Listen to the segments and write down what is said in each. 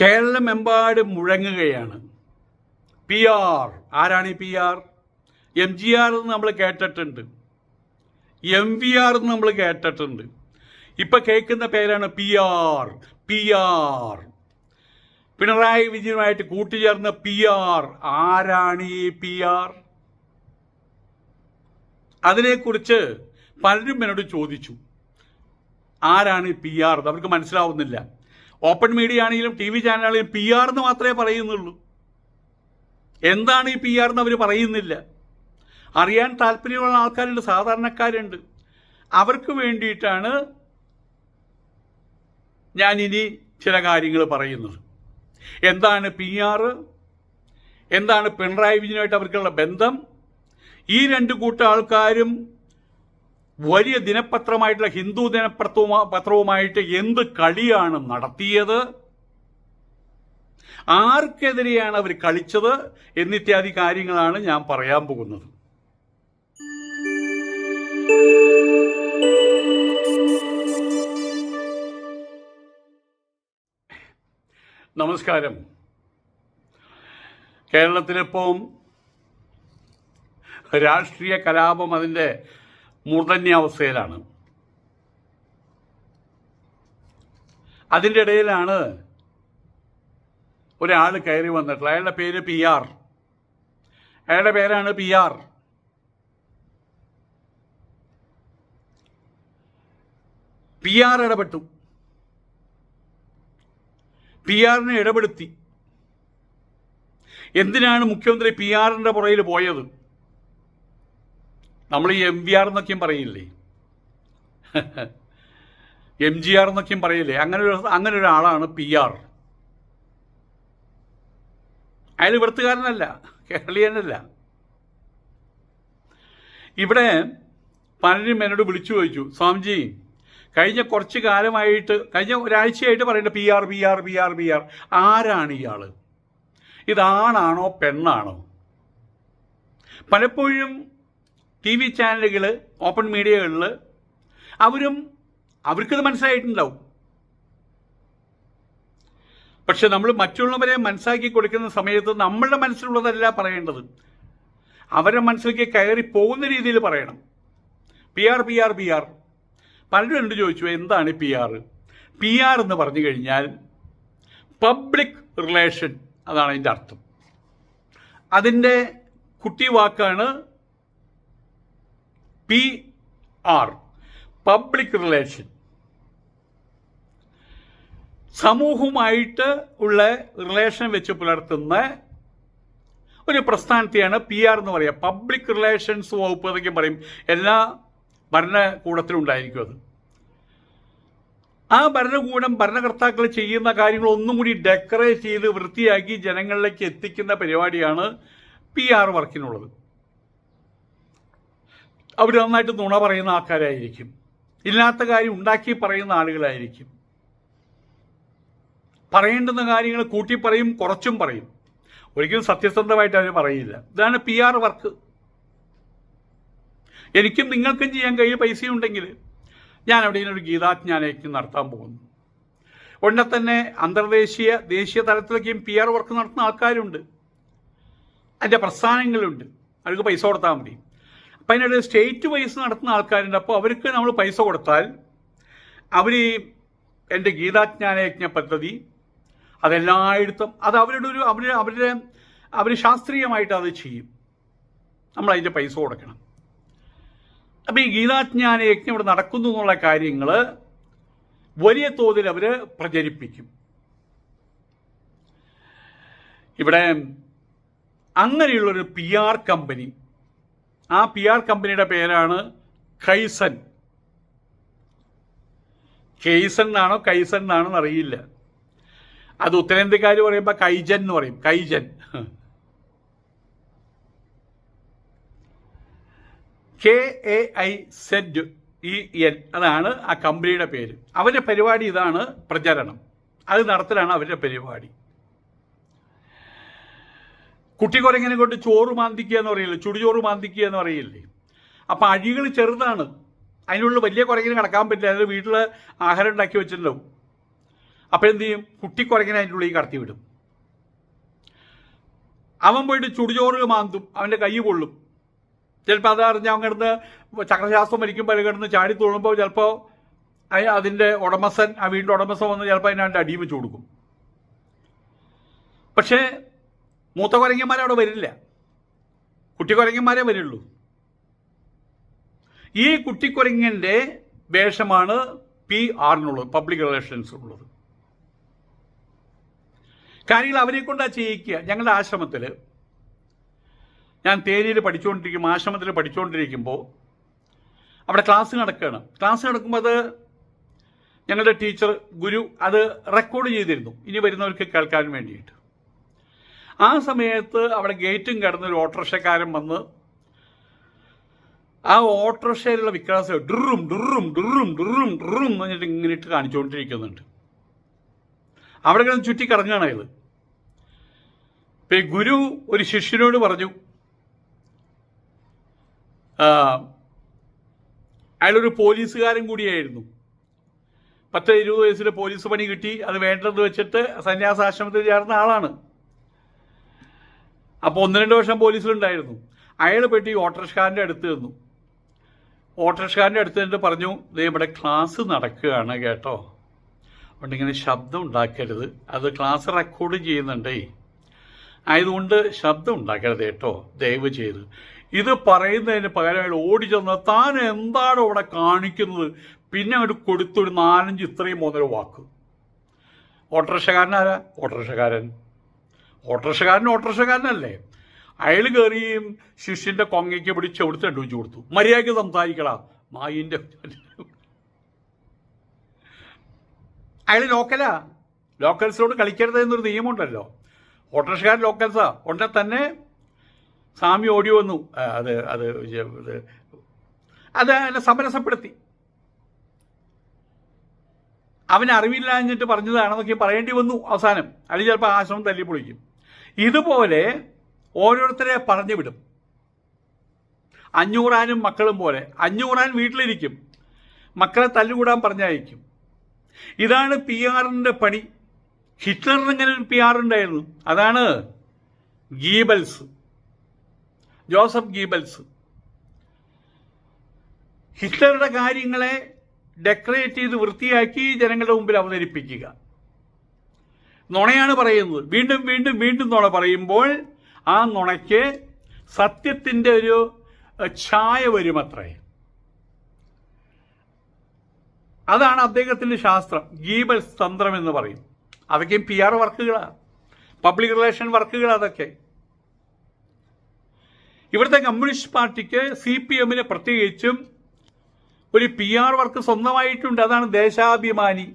കേരളമെമ്പാടും മുഴങ്ങുകയാണ്. P R. ആരാണ് ഈ P R? M G R എന്ന് നമ്മൾ കേട്ടിട്ടുണ്ട്. എം വി ആർ എന്ന് നമ്മൾ കേട്ടിട്ടുണ്ട്. ഇപ്പം കേൾക്കുന്ന പേരാണ് P R P R. Pinarayi വിജയനുമായിട്ട് കൂട്ടിച്ചേർന്ന പി ആർ ആരാണ് ഈ പി ആർ? അതിനെക്കുറിച്ച് പലരും എന്നോട് ചോദിച്ചു. ആരാണ് പി ആർ അവർക്ക് മനസ്സിലാവുന്നില്ല. ഓപ്പൺ മീഡിയ ആണെങ്കിലും ടി വി ചാനലാണെങ്കിലും പി ആർ എന്ന് മാത്രമേ പറയുന്നുള്ളൂ. എന്താണ് ഈ പി ആർ എന്ന് അവർ പറയുന്നില്ല. അറിയാൻ താല്പര്യമുള്ള ആൾക്കാരുണ്ട് സാധാരണക്കാരുണ്ട്. അവർക്ക് വേണ്ടിയിട്ടാണ് ഞാനിനി ചില കാര്യങ്ങൾ പറയുന്നത്. എന്താണ് പി ആർ എന്താണ് പിണറായി വിജയനുമായിട്ട് അവർക്കുള്ള ബന്ധം? ഈ രണ്ട് കൂട്ടം ആൾക്കാരും വലിയ ദിനപത്രമായിട്ടുള്ള ഹിന്ദു ദിനപത്രവുമാ പത്രവുമായിട്ട് എന്ത് കളിയാണ് നടത്തിയത്? ആർക്കെതിരെയാണ് അവർ കളിച്ചത്? എന്നിത്യാദി കാര്യങ്ങളാണ് ഞാൻ പറയാൻ പോകുന്നത്. നമസ്കാരം. കേരളത്തിലിപ്പം രാഷ്ട്രീയ കലാപം അതിന്റെ മൂർധന്യാവസ്ഥയിലാണ്. അതിന്റെ ഇടയിലാണ് ഒരാൾ കയറി വന്നിട്ടുള്ളത്. അയാളുടെ പേര് പി ആർ. അയാളുടെ പേരാണ് പി ആർ. പി ആർ ഇടപെട്ടു. പി ആറിനെ ഇടപെടുത്തി. എന്തിനാണ് മുഖ്യമന്ത്രി പി ആറിന്റെ പുറയിൽ പോയത്? നമ്മൾ ഈ എം വി ആർ എന്നൊക്കെയും പറയില്ലേ? എം ജി ആർ എന്നൊക്കെയും പറയില്ലേ? അങ്ങനെ ഒരു അങ്ങനെ ഒരാളാണ് പി ആർ അയാൾ ഇവിടുത്തുകാരനല്ല കേരളീയനല്ല. ഇവിടെ പലരും എന്നോട് വിളിച്ചു ചോദിച്ചു സ്വാമിജി കഴിഞ്ഞ കുറച്ച് കാലമായിട്ട് കഴിഞ്ഞ ഒരാഴ്ചയായിട്ട് പറയുന്നത് P R P R P R P R ആരാണ് ഇയാൾ ഇതാണാണോ പെണ്ണാണോ? പലപ്പോഴും ടി വി ചാനലുകൾ ഓപ്പൺ മീഡിയകളിൽ അവരും അവർക്കത് മനസ്സിലായിട്ടുണ്ടാവും. പക്ഷെ നമ്മൾ മറ്റുള്ളവരെ മനസ്സിലാക്കി കൊടുക്കുന്ന സമയത്ത് നമ്മളുടെ മനസ്സിലുള്ളതല്ല പറയേണ്ടത്. അവരുടെ മനസ്സിലേക്ക് കയറി പോകുന്ന രീതിയിൽ പറയണം. P R P R P R. പലരും എന്നോട് ചോദിച്ചു എന്താണ് പി ആർ? പി ആർ എന്ന് പറഞ്ഞു കഴിഞ്ഞാൽ പബ്ലിക് റിലേഷൻ അതാണ് അതിന്റെ അർത്ഥം. അതിന്റെ കുട്ടി വാക്കാണ് പി ആർ പബ്ലിക് റിലേഷൻ സമൂഹവുമായിട്ട് ഉള്ള റിലേഷൻ വെച്ച് പുലർത്തുന്ന ഒരു പ്രസ്ഥാനത്തെയാണ് പി ആർ എന്ന് പറയുക. പബ്ലിക് റിലേഷൻസ് വകുപ്പ് എന്നൊക്കെ പറയും. എല്ലാ ഭരണകൂടത്തിലും ഉണ്ടായിരിക്കും അത്. ആ ഭരണകൂടം ഭരണകർത്താക്കൾ ചെയ്യുന്ന കാര്യങ്ങൾ ഒന്നും കൂടി ഡെക്കറേറ്റ് ചെയ്ത് വൃത്തിയാക്കി ജനങ്ങളിലേക്ക് എത്തിക്കുന്ന പരിപാടിയാണ് പി ആർ വർക്കിനുള്ളത് അവർ നന്നായിട്ട് നുണ പറയുന്ന ആൾക്കാരായിരിക്കും. ഇല്ലാത്ത കാര്യം ഉണ്ടാക്കി പറയുന്ന ആളുകളായിരിക്കും. പറയേണ്ടുന്ന കാര്യങ്ങൾ കൂട്ടി പറയും കുറച്ചും പറയും. ഒരിക്കലും സത്യസന്ധമായിട്ട് അവർ പറയില്ല. ഇതാണ് പി ആർ വർക്ക്. എനിക്കും നിങ്ങൾക്കും ചെയ്യാൻ കയ്യിൽ പൈസയുണ്ടെങ്കിൽ ഞാൻ അവിടെ ഒരു ഗീതാജ്ഞാനയജ്ഞം നടത്താൻ പോകുന്നു. ഉടനെ തന്നെ അന്തർദേശീയ ദേശീയ തലത്തിലേക്കും പി ആർ വർക്ക് നടത്തുന്ന ആൾക്കാരുണ്ട്. അതിന്റെ പ്രസ്ഥാനങ്ങളുണ്ട്. അവർക്ക് പൈസ കൊടുത്താൽ മതി. അപ്പം അതിനിടെ സ്റ്റേറ്റ് വൈസ് നടത്തുന്ന ആൾക്കാരുണ്ട്. അപ്പോൾ അവർക്ക് നമ്മൾ പൈസ കൊടുത്താൽ അവർ എന്റെ ഗീതാജ്ഞാനയജ്ഞ പദ്ധതി അതെല്ലായിടത്തും അത് അവരുടെ ഒരു അവർ അവരുടെ അവർ ശാസ്ത്രീയമായിട്ട് അത് ചെയ്യും. നമ്മൾ അതിന്റെ പൈസ കൊടുക്കണം. അപ്പം ഈ ഗീതാജ്ഞാനയജ്ഞം ഇവിടെ നടക്കുന്നു എന്നുള്ള കാര്യങ്ങൾ വലിയ തോതിൽ അവർ പ്രചരിപ്പിക്കും. ഇവിടെ അങ്ങനെയുള്ളൊരു പി ആർ കമ്പനി ആ പി ആർ കമ്പനിയുടെ പേരാണ് കൈസൻ. കെയ്സൺ എന്നാണോ കൈസൺ എന്നാണോ അറിയില്ല. അത് ഉത്തരേന്ത്യക്കാർ പറയുമ്പോൾ കൈജൻ എന്ന് പറയും. Kaizen. K A I Z E N അതാണ് ആ കമ്പനിയുടെ പേര്. അവരുടെ പരിപാടി ഇതാണ് പ്രചരണം. അത് നടത്തലാണ് അവരുടെ പരിപാടി. കുട്ടിക്കുരങ്ങനെ കൊണ്ട് ചോറ് മാന്തിക്കുക എന്ന് പറയില്ലേ? ചുടിചോറ് മാന്തിക്കുക എന്ന് പറയില്ലേ? അപ്പം അഴികൾ ചെറുതാണ്. അതിനുള്ളിൽ വലിയ കുരങ്ങിന് കിടക്കാൻ പറ്റില്ല. അതിന്റെ വീട്ടിൽ ആഹാരം ഉണ്ടാക്കി വെച്ചിട്ടുണ്ടാവും. അപ്പോൾ എന്ത് ചെയ്യും? കുട്ടിക്കുറങ്ങിനെ അതിന്റെ ഉള്ളിൽ കടത്തി വിടും. അവൻ പോയിട്ട് ചുടിചോറ് മാന്തും. അവന്റെ കൈ കൊള്ളും ചിലപ്പോൾ അത് അറിഞ്ഞ് അവൻ കിടന്ന് ചക്രശാസ്ത്രം മരിക്കുമ്പോൾ കിടന്ന് ചാടി തുള്ളുമ്പോൾ ചിലപ്പോൾ അതിന്റെ ഉടമസ്ഥൻ ആ വീടിന്റെ ഉടമസ്ഥൻ വന്ന് ചിലപ്പോൾ അതിനാണ്ട് അടിയും വെച്ച് കൊടുക്കും. പക്ഷേ മൂത്ത കുരങ്ങന്മാർ അവിടെ വരില്ല. കൊരങ്ങന്മാരെ വരുള്ളൂ. ഈ കുട്ടിക്കുരങ്ങന്റെ വേഷമാണ് പി ആറിനുള്ളത് പബ്ലിക് റിലേഷൻസ് ഉള്ളത്. കാര്യങ്ങൾ അവരെ കൊണ്ടാണ് ചെയ്യിക്കുക. ഞങ്ങളുടെ ആശ്രമത്തിൽ ഞാൻ തേനിയിൽ പഠിച്ചുകൊണ്ടിരിക്കും ആശ്രമത്തിൽ പഠിച്ചുകൊണ്ടിരിക്കുമ്പോൾ അവിടെ ക്ലാസ് നടക്കുകയാണ് ക്ലാസ് നടക്കുമ്പോൾ അത് ഞങ്ങളുടെ ടീച്ചർ ഗുരു അത് റെക്കോർഡ് ചെയ്തിരുന്നു. ഇനി വരുന്നവർക്ക് കേൾക്കാൻ വേണ്ടിയിട്ട്. ആ സമയത്ത് അവിടെ ഗേറ്റും കടന്ന് ഒരു ഓട്ടോറിക്ഷക്കാരൻ വന്ന് ആ ഓട്ടോറിക്ഷയിലുള്ള വിക്രാസ് ഡുറും ഡുറും ഡുറും ഡുറും ഡുറും എന്ന് പറഞ്ഞിട്ട് ഇങ്ങനെ ഇട്ട് കാണിച്ചുകൊണ്ടിരിക്കുന്നുണ്ട്. അവിടെ കിടന്ന് ചുറ്റി കറങ്ങുകയാണ് അയാൾ ഇപ്പം ഗുരു ഒരു ശിഷ്യനോട് പറഞ്ഞു അയാളൊരു പോലീസുകാരൻ കൂടിയായിരുന്നു. പത്ത് ഇരുപത് വയസ്സിൽ പോലീസ് പണി കിട്ടി അത് വേണ്ടത് വെച്ചിട്ട് സന്യാസാശ്രമത്തിൽ ചേർന്ന ആളാണ്. അപ്പോൾ ഒന്ന് രണ്ട് വർഷം പോലീസിലുണ്ടായിരുന്നു. അയാൾ പോയിട്ട് ഈ ഓട്ടോറിക്ഷക്കാരന്റെ അടുത്ത് നിന്നു. ഓട്ടോറിക്ഷക്കാരന്റെ അടുത്ത് നിന്നിട്ട് പറഞ്ഞു ദേ ഇവിടെ ക്ലാസ് നടക്കുകയാണ് കേട്ടോ. അതുകൊണ്ട് ഇങ്ങനെ ശബ്ദം ഉണ്ടാക്കരുത്. അത് ക്ലാസ് റെക്കോർഡ് ചെയ്യുന്നുണ്ടേ. ആയതുകൊണ്ട് ശബ്ദം ഉണ്ടാക്കരുത് കേട്ടോ. ദയവ് ചെയ്ത്. ഇത് പറയുന്നതിന് പകരം അയാൾ ഓടി ചെന്ന് താൻ എന്താണ് ഇവിടെ കാണിക്കുന്നത്? പിന്നെ അങ്ങോട്ട് കൊടുത്തൊരു നാലഞ്ച് ഇത്രയും മുതൽ വാക്ക്. ഓട്ടോറിക്ഷക്കാരനാരാ ഓട്ടോറിക്ഷക്കാരൻ ഓട്ടോറിക്ഷക്കാരൻ ഓട്ടോറിക്ഷക്കാരനല്ലേ. അയാൾ കയറിയും ശിഷ്യന്റെ കൊങ്ങയ്ക്ക് പിടിച്ച് എവിടുത്തെ വെച്ച് കൊടുത്തു. മര്യാദയ്ക്ക് സംസാരിക്കടാ. മായിന്റെ അയാൾ ലോക്കലാ. ലോക്കൽസിനോട് കളിക്കരുത് എന്നൊരു നിയമമുണ്ടല്ലോ. ഓട്ടോറിക്ഷക്കാരൻ ലോക്കൽസാ. ഉണ്ടെ തന്നെ സ്വാമി ഓടി വന്നു. അത് അത് അത് എന്നെ സമരസപ്പെടുത്തി. അവൻ അറിവില്ല എന്നിട്ട് പറഞ്ഞതാണെന്നൊക്കെ പറയേണ്ടി വന്നു അവസാനം. അല്ലെങ്കിൽ ചിലപ്പോൾ ആശ്രമം തല്ലി പൊളിക്കും. ഇതുപോലെ ഓരോരുത്തരെ പറഞ്ഞു വിടും അഞ്ഞൂറാനും മക്കളും പോലെ. അഞ്ഞൂറാൻ വീട്ടിലിരിക്കും. മക്കളെ തല്ലുകൂടാൻ പറഞ്ഞയക്കും. ഇതാണ് പി ആറിന്റെ പണി. ഹിറ്റ്ലറിന് ഇങ്ങനെ ഒരു പി ആർ ഉണ്ടായിരുന്നു? അതാണ് ഗീബൽസ്. Joseph Goebbels. ഹിറ്റ്ലറുടെ കാര്യങ്ങളെ ഡെക്കറേറ്റ് ചെയ്ത് വൃത്തിയാക്കി ജനങ്ങളുടെ മുമ്പിൽ അവതരിപ്പിക്കുക. നുണയാണ് പറയുന്നത്. വീണ്ടും വീണ്ടും വീണ്ടും നുണ പറയുമ്പോൾ ആ നുണയ്ക്ക് സത്യത്തിന്റെ ഒരു ഛായ വരുമത്രേ. അതാണ് അദ്ദേഹത്തിന്റെ ശാസ്ത്രം. ഗീബൽസ് തന്ത്രം എന്ന് പറയും. അതൊക്കെയും പി ആർ വർക്കുകളാണ് പബ്ലിക് റിലേഷൻ വർക്കുകൾ അതൊക്കെ. ഇവിടുത്തെ കമ്മ്യൂണിസ്റ്റ് പാർട്ടിക്ക് സി പി എമ്മിന് പ്രത്യേകിച്ചും ഒരു പി ആർ വർക്ക് സ്വന്തമായിട്ടുണ്ട്. അതാണ് ദേശാഭിമാനി.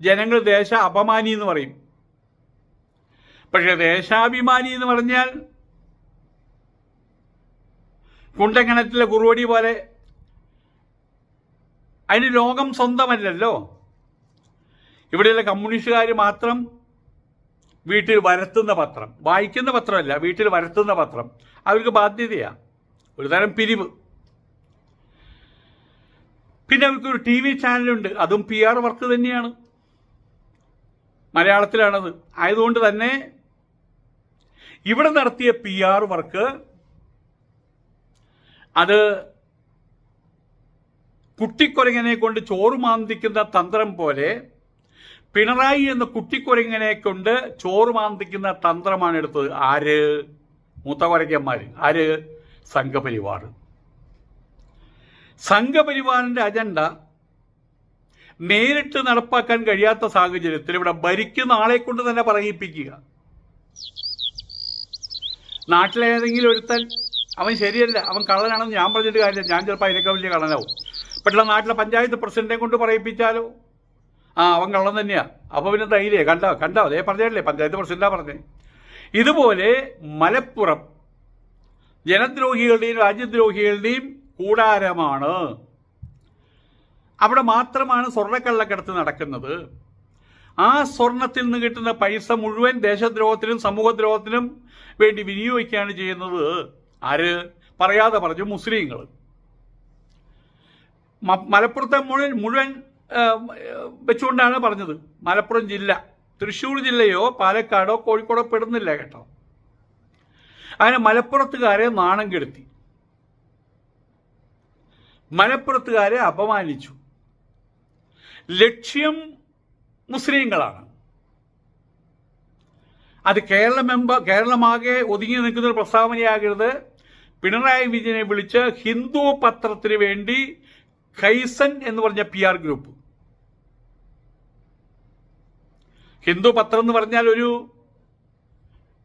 ജനങ്ങൾ ദേശ അപമാനി എന്ന് പറയും. പക്ഷെ ദേശാഭിമാനി എന്ന് പറഞ്ഞാൽ കുണ്ടക്കിണറ്റിലെ കുറുവടി പോലെ അതിന് ലോകം സ്വന്തമല്ലല്ലോ. ഇവിടെയുള്ള കമ്മ്യൂണിസ്റ്റുകാർ മാത്രം വീട്ടിൽ വരത്തുന്ന പത്രം വായിക്കുന്ന പത്രമല്ല വീട്ടിൽ വരത്തുന്ന പത്രം. അവർക്ക് ബാധ്യതയാണ് ഒരു തരം പിരിവ്. പിന്നെ അവർക്കൊരു ടി വി ചാനലുണ്ട്. അതും പി ആർ വർക്ക് തന്നെയാണ്. മലയാളത്തിലാണത്. ആയതുകൊണ്ട് തന്നെ ഇവിടെ നടത്തിയ പി ആർ വർക്ക് അത് കുട്ടിക്കൊരങ്ങനെ കൊണ്ട് ചോറ് മാന്തിക്കുന്ന തന്ത്രം പോലെ പിണറായി എന്ന കുട്ടിക്കൊരങ്ങനെ കൊണ്ട് ചോറ് മാന്തിക്കുന്ന തന്ത്രമാണ് എടുത്തത്. ആര്? മൂത്ത കൊരങ്ങന്മാർ ആര്? സംഘപരിവാർ. സംഘപരിവാറിന്റെ അജണ്ട നേരിട്ട് നടപ്പാക്കാൻ കഴിയാത്ത സാഹചര്യത്തിൽ ഇവിടെ ഭരിക്കുന്ന ആളെ കൊണ്ട് തന്നെ പറയിപ്പിക്കുക. നാട്ടിലേതെങ്കിലും ഒരുത്തൻ അവൻ ശരിയല്ല അവൻ കള്ളനാണെന്ന് ഞാൻ പറഞ്ഞിട്ട് കാര്യമില്ല. ഞാൻ ചിലപ്പോൾ അതിനേക്കാൾ വലിയ കള്ളനാവും. പെട്ടെന്ന് നാട്ടിലെ പഞ്ചായത്ത് പ്രസിഡന്റിനെ കൊണ്ട് പറയിപ്പിച്ചാലോ? ആ അവൻ കള്ളൻ തന്നെയാണ് അപ്പോൾ പിന്നെ ധൈര്യ കണ്ടോ കണ്ടോ? അതേ പറഞ്ഞല്ലേ പഞ്ചായത്ത് പ്രസിഡന്റാ പറഞ്ഞേ. ഇതുപോലെ മലപ്പുറം ജനദ്രോഹികളുടെയും രാജ്യദ്രോഹികളുടെയും കൂടാരമാണ്. അവിടെ മാത്രമാണ് സ്വർണക്കള്ളക്കടത്ത് നടക്കുന്നത്. ആ സ്വർണത്തിൽ നിന്ന് കിട്ടുന്ന പൈസ മുഴുവൻ ദേശദ്രോഹത്തിനും സമൂഹദ്രോഹത്തിനും വേണ്ടി വിനിയോഗിക്കുകയാണ് ചെയ്യുന്നത് ആര്? പറയാതെ പറഞ്ഞു മുസ്ലിങ്ങൾ. മലപ്പുറത്തെ മുഴുവൻ മുഴുവൻ വെച്ചുകൊണ്ടാണ് പറഞ്ഞത്. മലപ്പുറം ജില്ല. തൃശ്ശൂർ ജില്ലയോ പാലക്കാടോ കോഴിക്കോടോ പെടുന്നില്ല കേട്ടോ. അങ്ങനെ മലപ്പുറത്തുകാരെ നാണം കെടുത്തി. മലപ്പുറത്തുകാരെ അപമാനിച്ചു. ലക്ഷ്യം മുസ്ലിങ്ങളാണ്. അത് കേരള കേരളമെമ്പ കേരളമാകെ ഒതുങ്ങി നിൽക്കുന്ന ഒരു പ്രസ്താവനയാകരുത്. പിണറായി വിജയനെ വിളിച്ച് ഹിന്ദു പത്രത്തിന് വേണ്ടി കൈസൻ എന്ന് പറഞ്ഞ പി ആർ ഗ്രൂപ്പ് ഹിന്ദു പത്രം എന്ന് പറഞ്ഞാൽ ഒരു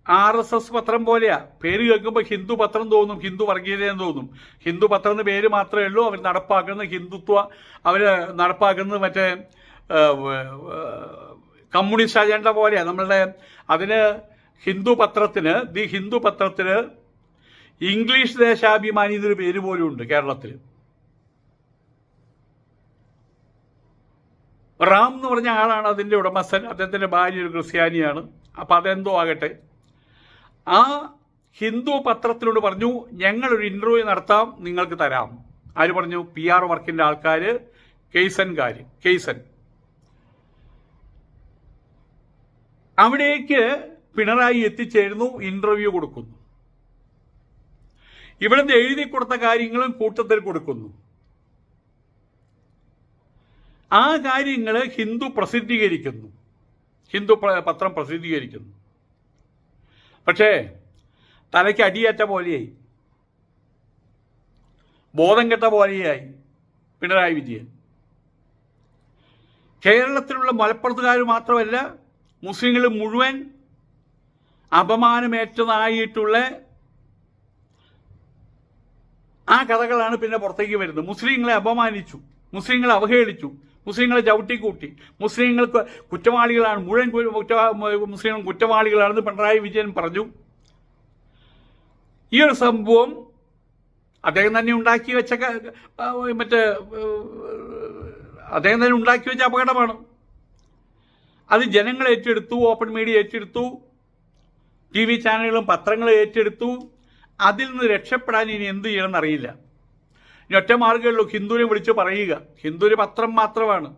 ആർ എസ് എസ് പത്രം പോലെയാ. പേര് കേൾക്കുമ്പോൾ ഹിന്ദു പത്രം തോന്നും ഹിന്ദു വർഗീയതയെന്ന് തോന്നും. ഹിന്ദു പത്രം എന്ന് പേര് മാത്രമേ ഉള്ളൂ. അവർ നടപ്പാക്കുന്ന ഹിന്ദുത്വ അവർ നടപ്പാക്കുന്നത് മറ്റേ കമ്മ്യൂണിസ്റ്റ് അജണ്ട പോലെയാണ് നമ്മളുടെ അതിന് ഹിന്ദു പത്രത്തിന് ദി ഹിന്ദു പത്രത്തിന് ഇംഗ്ലീഷ് ദേശാഭിമാനി എന്നൊരു പേര് പോലും ഉണ്ട് കേരളത്തിൽ റാം എന്ന് പറഞ്ഞ ആളാണ് അതിന്റെ ഉടമസ്ഥൻ. അദ്ദേഹത്തിന്റെ ഭാര്യ ഒരു ക്രിസ്ത്യാനിയാണ്. അപ്പം അതെന്തോ ആകട്ടെ. ആ ഹിന്ദു പത്രത്തിനോട് പറഞ്ഞു ഞങ്ങളൊരു ഇന്റർവ്യൂ നടത്താം നിങ്ങൾക്ക് തരാം. ആര് പറഞ്ഞു? പി ആർ വർക്കിന്റെ ആൾക്കാർ കെയ്സൻകാർ കേസൻ അവിടേക്ക് പിണറായി എത്തിച്ചേരുന്നു ഇന്റർവ്യൂ കൊടുക്കുന്നു. ഇവിടുന്ന് എഴുതി കൊടുത്ത കാര്യങ്ങളും കൂട്ടത്തിൽ കൊടുക്കുന്നു. ആ കാര്യങ്ങൾ ഹിന്ദു പ്രസിദ്ധീകരിക്കുന്നു. ഹിന്ദു പത്രം പ്രസിദ്ധീകരിക്കുന്നു. പക്ഷേ തലയ്ക്ക് അടിയേറ്റ പോലെയായി. ബോധം കെട്ട പോലെയായി പിണറായി വിജയൻ. കേരളത്തിലുള്ള മലപ്പുറത്തുകാർ മാത്രമല്ല മുസ്ലിങ്ങൾ മുഴുവൻ അപമാനമേറ്റതായിട്ടുള്ള ആ കഥകളാണ് പിന്നെ പുറത്തേക്ക് വരുന്നത്. മുസ്ലിങ്ങളെ അപമാനിച്ചു മുസ്ലിങ്ങളെ അവഹേളിച്ചു മുസ്ലിങ്ങളെ ചവിട്ടിക്കൂട്ടി മുസ്ലിങ്ങൾക്ക് കുറ്റവാളികളാണ് മുഴുവൻ കുറ്റ മുസ്ലിം കുറ്റവാളികളാണെന്ന് പിണറായി വിജയൻ പറഞ്ഞു. ഈ ഒരു സംഭവം അദ്ദേഹം തന്നെ ഉണ്ടാക്കി വെച്ച മറ്റേ അദ്ദേഹം തന്നെ ഉണ്ടാക്കി വെച്ച അപകടമാണ്. അത് ജനങ്ങൾ ഏറ്റെടുത്തു ഓപ്പൺ മീഡിയ ഏറ്റെടുത്തു ടി വി ചാനലുകളും പത്രങ്ങളും ഏറ്റെടുത്തു. അതിൽ നിന്ന് രക്ഷപ്പെടാൻ ഇനി എന്ത് ചെയ്യണമെന്ന് അറിയില്ല. ഇനി ഒറ്റ മാർഗമുള്ളൂ ഹിന്ദുവിനെ വിളിച്ച് പറയുക. ഹിന്ദുവിന് പത്രം മാത്രമാണ്.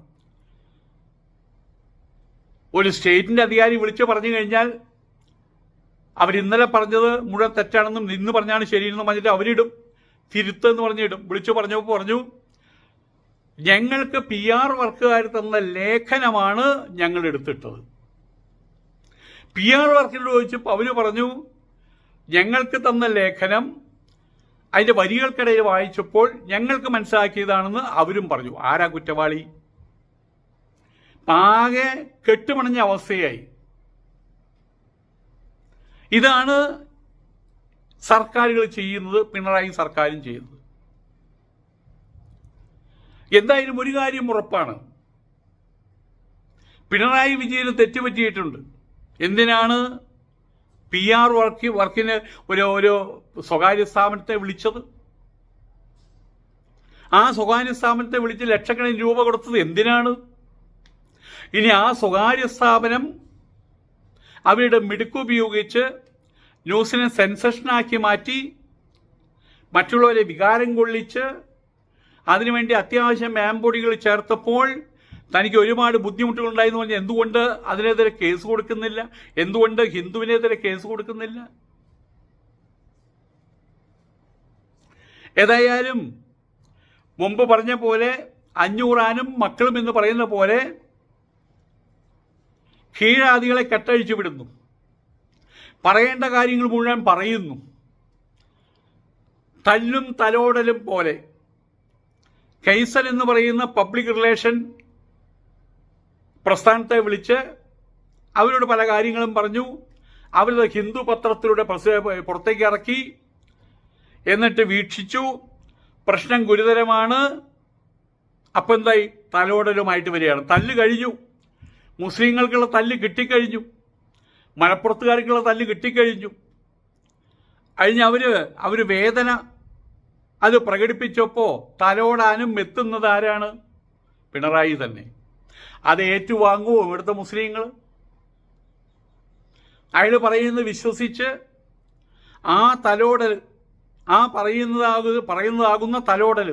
ഒരു സ്റ്റേറ്റിന്റെ അധികാരി വിളിച്ച് പറഞ്ഞു കഴിഞ്ഞാൽ അവർ ഇന്നലെ പറഞ്ഞത് മുഴുവൻ തെറ്റാണെന്നും ഇന്ന് പറഞ്ഞാണ് ശരിയെന്നും പറഞ്ഞിട്ട് അവരിടും. തിരുത്തെന്ന് പറഞ്ഞിടും. വിളിച്ചു പറഞ്ഞപ്പോൾ പറഞ്ഞു ഞങ്ങൾക്ക് പി ആർ വർക്കുകാർ തന്ന ലേഖനമാണ് ഞങ്ങൾ എടുത്തിട്ടത് പി ആർ വർക്കിനോട് ചോദിച്ചപ്പോൾ അവർ പറഞ്ഞു ഞങ്ങൾക്ക് തന്ന ലേഖനം അതിന്റെ വരികൾക്കിടയിൽ വായിച്ചപ്പോൾ ഞങ്ങൾക്ക് മനസ്സിലാക്കിയതാണെന്ന് അവരും പറഞ്ഞു. ആരാ കുറ്റവാളി? ആകെ കെട്ടുമണഞ്ഞ അവസ്ഥയായി. ഇതാണ് സർക്കാരുകൾ ചെയ്യുന്നത് പിണറായി സർക്കാരും ചെയ്യുന്നത്. എന്തായാലും ഒരു കാര്യം ഉറപ്പാണ്. പിണറായി വിജയന് തെറ്റുപറ്റിയിട്ടുണ്ട്. എന്തിനാണ് പി ആർ വർക്ക് വർക്കിന് ഒരു ഒരു സ്വകാര്യ സ്ഥാപനത്തെ വിളിച്ചത്? ആ സ്വകാര്യ സ്ഥാപനത്തെ വിളിച്ച് ലക്ഷക്കണക്കിന് രൂപ കൊടുത്തത് എന്തിനാണ്? ഇനി ആ സ്വകാര്യ സ്ഥാപനം അവരുടെ മിടുക്കുപയോഗിച്ച് ന്യൂസിനെ സെൻസേഷനാക്കി മാറ്റി മറ്റുള്ളവരെ വികാരം കൊള്ളിച്ച് അതിനുവേണ്ടി അത്യാവശ്യം മാമ്പൊടികൾ ചേർത്തപ്പോൾ തനിക്ക് ഒരുപാട് ബുദ്ധിമുട്ടുകൾ ഉണ്ടായെന്ന് പറഞ്ഞാൽ എന്തുകൊണ്ട് അതിനെതിരെ കേസ് കൊടുക്കുന്നില്ല? എന്തുകൊണ്ട് ഹിന്ദുവിനെതിരെ കേസ് കൊടുക്കുന്നില്ല? ഏതായാലും മുമ്പ് പറഞ്ഞ പോലെ അഞ്ഞൂറാനും മക്കളും എന്ന് പറയുന്ന പോലെ കീഴാദികളെ കെട്ടഴിച്ചു വിടുന്നു. പറയേണ്ട കാര്യങ്ങൾ മുഴുവൻ പറയുന്നു. തല്ലും തലോടലും പോലെ കൈസൽ എന്ന് പറയുന്ന പബ്ലിക് റിലേഷൻ പ്രസ്ഥാനത്തെ വിളിച്ച് അവരോട് പല കാര്യങ്ങളും പറഞ്ഞു. അവരത് ഹിന്ദു പത്രത്തിലൂടെ പുറത്തേക്ക് ഇറക്കി. എന്നിട്ട് വീക്ഷിച്ചു. പ്രശ്നം ഗുരുതരമാണ്. അപ്പം എന്തായി? തലോടലുമായിട്ട് വരികയാണ്. തല്ല് കഴിഞ്ഞു. മുസ്ലിങ്ങൾക്കുള്ള തല്ല് കിട്ടിക്കഴിഞ്ഞു. മലപ്പുറത്തുകാർക്കുള്ള തല്ല് കിട്ടിക്കഴിഞ്ഞു. കഴിഞ്ഞ് അവർ അവർ വേദന അത് പ്രകടിപ്പിച്ചപ്പോൾ തലോടാനും എത്തുന്നത് ആരാണ്? പിണറായി തന്നെ. അത് ഏറ്റുവാങ്ങുമോ ഇവിടുത്തെ മുസ്ലിങ്ങൾ അയാൾ പറയുന്നത് വിശ്വസിച്ച് ആ തലോടൽ ആ പറയുന്നതാകു പറയുന്നതാകുന്ന തലോടൽ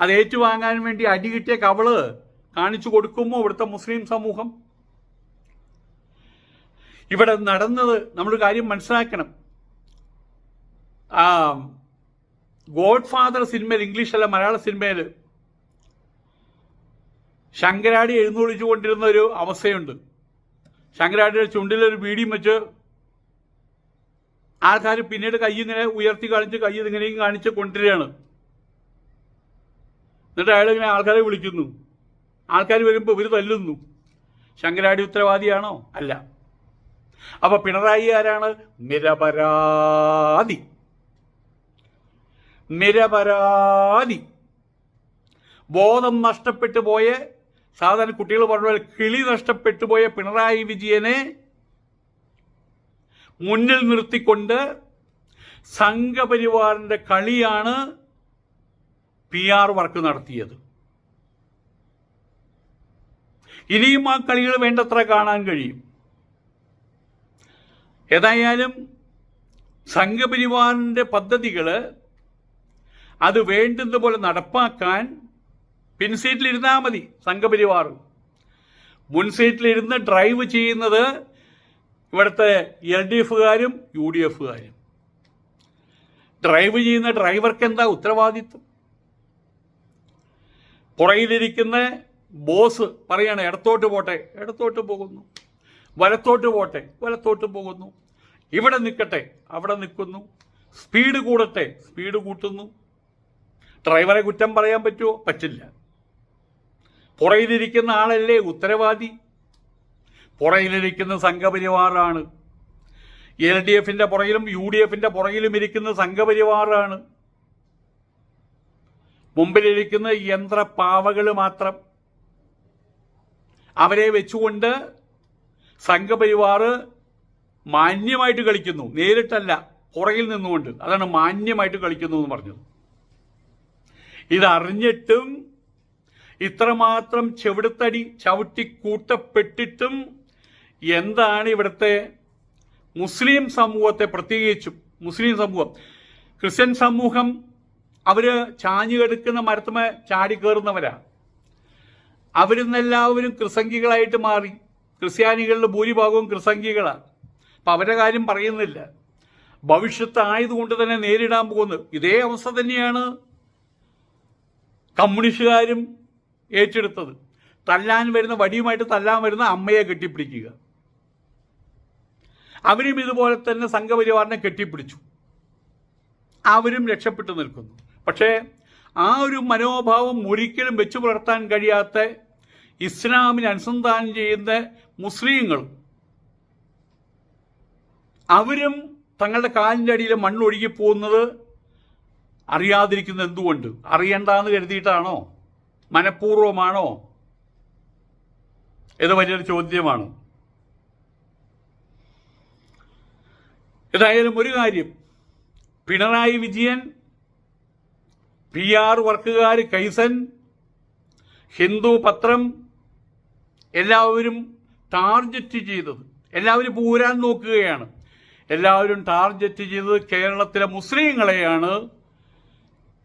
അത് ഏറ്റുവാങ്ങാൻ വേണ്ടി അടി കിട്ടിയ കവൾ കാണിച്ചു കൊടുക്കുമോ ഇവിടുത്തെ മുസ്ലിം സമൂഹം? ഇവിടെ നടന്നത് നമ്മൾ കാര്യം മനസ്സിലാക്കണം. ഗോഡ് ഫാദർ സിനിമയിൽ അല്ല മലയാള സിനിമയിൽ ശങ്കരാടി എഴുന്നള്ളിച്ചു കൊണ്ടിരുന്ന ഒരു അവസ്ഥയുണ്ട്. ശങ്കരാടിയുടെ ചുണ്ടിലൊരു ബീഡിയും വെച്ച് ആൾക്കാർ പിന്നീട് കൈ ഇങ്ങനെ ഉയർത്തി കാണിച്ച് കൈ ഇതിങ്ങനെയും കാണിച്ച് കൊണ്ടിരുകയാണ് എന്നിട്ട് അയാൾ ഇങ്ങനെ ആൾക്കാരെ വിളിക്കുന്നു. ആൾക്കാർ വരുമ്പോൾ ഇവർ തല്ലുന്നു. ശങ്കരാടി ഉത്തരവാദിയാണോ? അല്ല. അപ്പൊ പിണറായി ആരാണ്? നിരപരാധി. നിരപരാധി. ബോധം നഷ്ടപ്പെട്ടു പോയ സാധാരണ കുട്ടികൾ പറഞ്ഞ കിളി നഷ്ടപ്പെട്ടു പോയ പിണറായി വിജയനെ മുന്നിൽ നിർത്തിക്കൊണ്ട് സംഘപരിവാറിന്റെ കളിയാണ് പി ആർ വർക്ക് നടത്തിയത്. ഇനിയും ആ കളികൾ വേണ്ടത്ര കാണാൻ കഴിയും. ഏതായാലും സംഘപരിവാറിന്റെ പദ്ധതികൾ അത് വേണ്ടതുപോലെ പോലെ നടപ്പാക്കാൻ പിൻസീറ്റിലിരുന്നാൽ മതി സംഘപരിവാർ. മുൻസീറ്റിലിരുന്ന് ഡ്രൈവ് ചെയ്യുന്നത് ഇവിടുത്തെ എൽ ഡി എഫുകാരും യു ഡി എഫുകാരും. ഡ്രൈവ് ചെയ്യുന്ന ഡ്രൈവർക്ക് എന്താ ഉത്തരവാദിത്വം? പുറയിലിരിക്കുന്ന ബോസ് പറയാണ് ഇടത്തോട്ട് പോട്ടെ ഇടത്തോട്ട് പോകുന്നു വലത്തോട്ട് പോട്ടെ വലത്തോട്ട് പോകുന്നു ഇവിടെ നിൽക്കട്ടെ അവിടെ നിൽക്കുന്നു സ്പീഡ് കൂടട്ടെ സ്പീഡ് കൂട്ടുന്നു ഡ്രൈവറെ കുറ്റം പറയാൻ പറ്റുമോ പറ്റില്ല. പുറയിലിരിക്കുന്ന ആളല്ലേ ഉത്തരവാദി? പുറയിലിരിക്കുന്ന സംഘപരിവാറാണ്. എൽ ഡി എഫിന്റെ പുറകിലും യു ഡി എഫിന്റെ പുറകിലും ഇരിക്കുന്ന സംഘപരിവാറാണ്. മുമ്പിലിരിക്കുന്ന യന്ത്രപാവകൾ മാത്രം. അവരെ വെച്ചുകൊണ്ട് സംഘപരിവാർ മാന്യമായിട്ട് കളിക്കുന്നു. നേരിട്ടല്ല പുറകിൽ നിന്നുകൊണ്ട്. അതാണ് മാന്യമായിട്ട് കളിക്കുന്നു എന്ന് പറഞ്ഞത്. ഇതറിഞ്ഞിട്ടും ഇത്രമാത്രം ചെവിടുത്തടി ചവിട്ടി കൂട്ടപ്പെട്ടിട്ടും എന്താണ് ഇവിടുത്തെ മുസ്ലിം സമൂഹത്തെ പ്രത്യേകിച്ചും മുസ്ലിം സമൂഹം? ക്രിസ്ത്യൻ സമൂഹം അവർ ചാഞ്ഞു കെടുക്കുന്ന മരത്തുമ ചാടി കയറുന്നവരാ. അവരിന്നെല്ലാവരും ക്രിസംഗികളായിട്ട് മാറി. ക്രിസ്ത്യാനികളുടെ ഭൂരിഭാഗവും ക്രിസംഗികളാണ് അപ്പം അവരുടെ കാര്യം പറയുന്നില്ല. ഭവിഷ്യത്ത് ആയതുകൊണ്ട് തന്നെ നേരിടാൻ പോകുന്നത്. ഇതേ അവസ്ഥ തന്നെയാണ് കമ്മ്യൂണിസ്റ്റുകാരും ഏറ്റെടുത്തത്. തല്ലാൻ വരുന്ന വടിയുമായിട്ട് തല്ലാൻ വരുന്ന അമ്മയെ കെട്ടിപ്പിടിക്കുക. അവരും ഇതുപോലെ തന്നെ സംഘപരിവാറിനെ കെട്ടിപ്പിടിച്ചു. അവരും രക്ഷപ്പെട്ടു നിൽക്കുന്നു. പക്ഷേ ആ ഒരു മനോഭാവം ഒരിക്കലും വെച്ചു പുലർത്താൻ കഴിയാത്ത ഇസ്ലാമിന് അനുസന്ധാനം ചെയ്യുന്ന മുസ്ലിങ്ങൾ അവരും തങ്ങളുടെ കാലിന്റെ അടിയിൽ മണ്ണൊഴുകി പോകുന്നത് അറിയാതിരിക്കുന്നത് എന്തുകൊണ്ട്? അറിയണ്ടെന്ന് കരുതിയിട്ടാണോ? മനഃപൂർവമാണോ ഇത് വലിയൊരു ചോദ്യമാണ്. ഏതായാലും ഒരു കാര്യം. പിണറായി വിജയൻ പി ആർ വർക്കുകാർ കൈസൻ ഹിന്ദു പത്രം എല്ലാവരും ടാർഗറ്റ് ചെയ്തത്. എല്ലാവരും പൂരാൻ നോക്കുകയാണ്. എല്ലാവരും ടാർഗറ്റ് ചെയ്തത് കേരളത്തിലെ മുസ്ലിങ്ങളെയാണ്.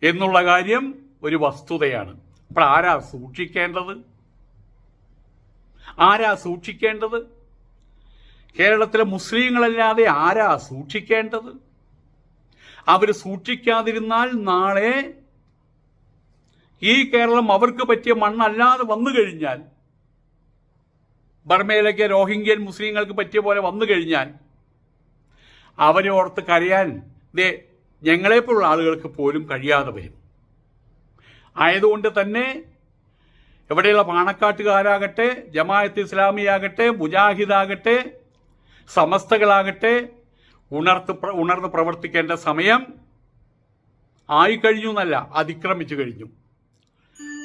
എന്നുള്ള കാര്യം ഒരു വസ്തുതയാണ്. അപ്പോൾ ആരാ സൂക്ഷിക്കേണ്ടത്? ആരാ സൂക്ഷിക്കേണ്ടത്? കേരളത്തിലെ മുസ്ലിങ്ങളല്ലാതെ ആരാ സൂക്ഷിക്കേണ്ടത്? അവർ സൂക്ഷിക്കാതിരുന്നാൽ നാളെ ഈ കേരളം അവർക്ക് പറ്റിയ മണ്ണല്ലാതെ വന്നു കഴിഞ്ഞാൽ ബർമയിലേക്ക് രോഹിംഗ്യൻ മുസ്ലിങ്ങൾക്ക് പറ്റിയ പോലെ വന്നു കഴിഞ്ഞാൽ അവരെ ഓർത്ത് കരയാൻ ദേ ഞങ്ങളെപ്പോലുള്ള ആളുകൾക്ക് പോലും കഴിയാതെ വരും. ആയതുകൊണ്ട് തന്നെ എവിടെയുള്ള പാണക്കാട്ടുകാരാകട്ടെ ജമാഅത്ത് ഇസ്ലാമിയാകട്ടെ മുജാഹിദാകട്ടെ സമസ്തകളാകട്ടെ ഉണർത്ത് ഉണർന്ന് പ്രവർത്തിക്കേണ്ട സമയം ആയിക്കഴിഞ്ഞു എന്നല്ല അതിക്രമിച്ചു കഴിഞ്ഞു.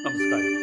നമസ്കാരം.